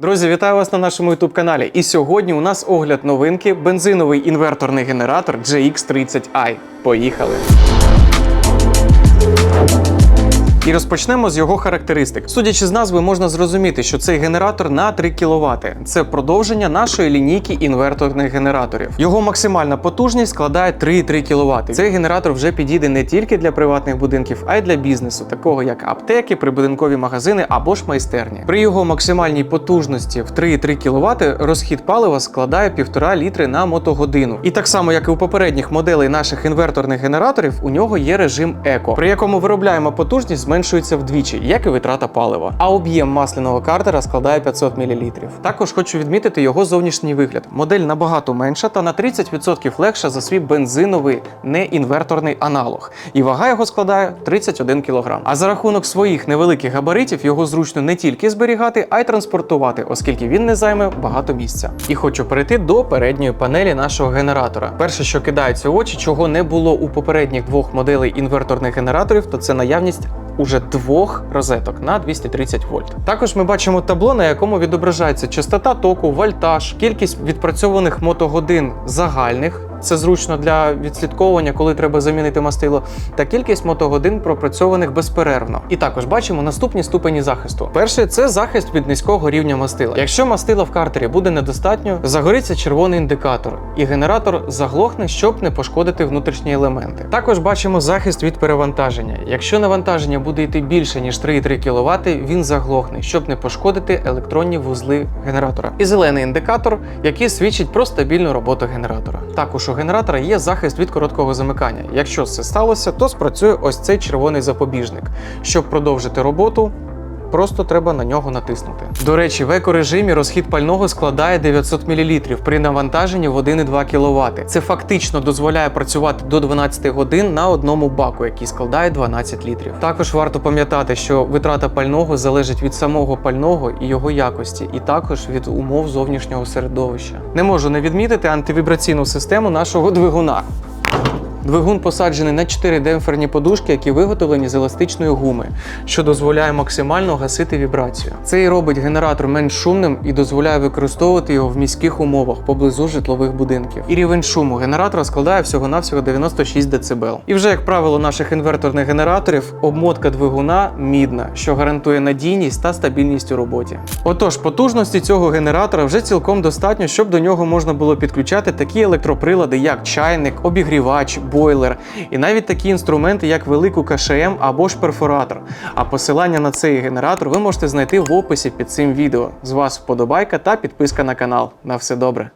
Друзі, вітаю вас на нашому youtube каналі. І сьогодні у нас огляд новинки бензиновий інверторний генератор GX30i. Поїхали! І розпочнемо з його характеристик. Судячи з назви, можна зрозуміти, що цей генератор на 3 кВт. Це продовження нашої лінійки інверторних генераторів. Його максимальна потужність складає 3,3 кВт. Цей генератор вже підійде не тільки для приватних будинків, а й для бізнесу, такого як аптеки, прибудинкові магазини або ж майстерні. При його максимальній потужності в 3,3 кВт розхід палива складає 1,5 літри на мотогодину. І так само, як і у попередніх моделей наших інверторних генераторів, у нього є режим еко, при якому виробляємо потужність зменшується вдвічі, як і витрата палива. А об'єм масляного картера складає 500 мл. Також хочу відмітити його зовнішній вигляд. Модель набагато менша та на 30% легша за свій бензиновий неінверторний аналог. І вага його складає 31 кг. А за рахунок своїх невеликих габаритів його зручно не тільки зберігати, а й транспортувати, оскільки він не займе багато місця. І хочу перейти до передньої панелі нашого генератора. Перше, що кидається в очі, чого не було у попередніх двох моделей інверторних генераторів, то це наявність уже двох розеток на 230 вольт. Також ми бачимо табло, на якому відображається частота току, вольтаж, кількість відпрацьованих мотогодин загальних. Це зручно для відслідковування, коли треба замінити мастило, та кількість мотогодин пропрацьованих безперервно. І також бачимо наступні ступені захисту. Перший це захист від низького рівня мастила. Якщо мастила в картері буде недостатньо, загориться червоний індикатор, і генератор заглохне, щоб не пошкодити внутрішні елементи. Також бачимо захист від перевантаження. Якщо навантаження буде йти більше ніж 3,3 кВт, він заглохне, щоб не пошкодити електронні вузли генератора. І зелений індикатор, який свідчить про стабільну роботу генератора. Також у генератора є захист від короткого замикання. Якщо це сталося, то спрацює ось цей червоний запобіжник. Щоб продовжити роботу, Просто треба на нього натиснути. До речі, в екорежимі розхід пального складає 900 мл при навантаженні в 1,2 кВт. Це фактично дозволяє працювати до 12 годин на одному баку, який складає 12 літрів. Також варто пам'ятати, що витрата пального залежить від самого пального і його якості, і також від умов зовнішнього середовища. Не можу не відмітити антивібраційну систему нашого двигуна. Двигун посаджений на 4 демпферні подушки, які виготовлені з еластичної гуми, що дозволяє максимально гасити вібрацію. Це і робить генератор менш шумним і дозволяє використовувати його в міських умовах поблизу житлових будинків. І рівень шуму генератора складає всього-навсього 96 дБ. І вже як правило наших інверторних генераторів обмотка двигуна мідна, що гарантує надійність та стабільність у роботі. Отож, потужності цього генератора вже цілком достатньо, щоб до нього можна було підключати такі електроприлади, як чайник, обігрівач, бойлер, і навіть такі інструменти, як велику КШМ або ж перфоратор. А посилання на цей генератор ви можете знайти в описі під цим відео. З вас вподобайка та підписка на канал. На все добре.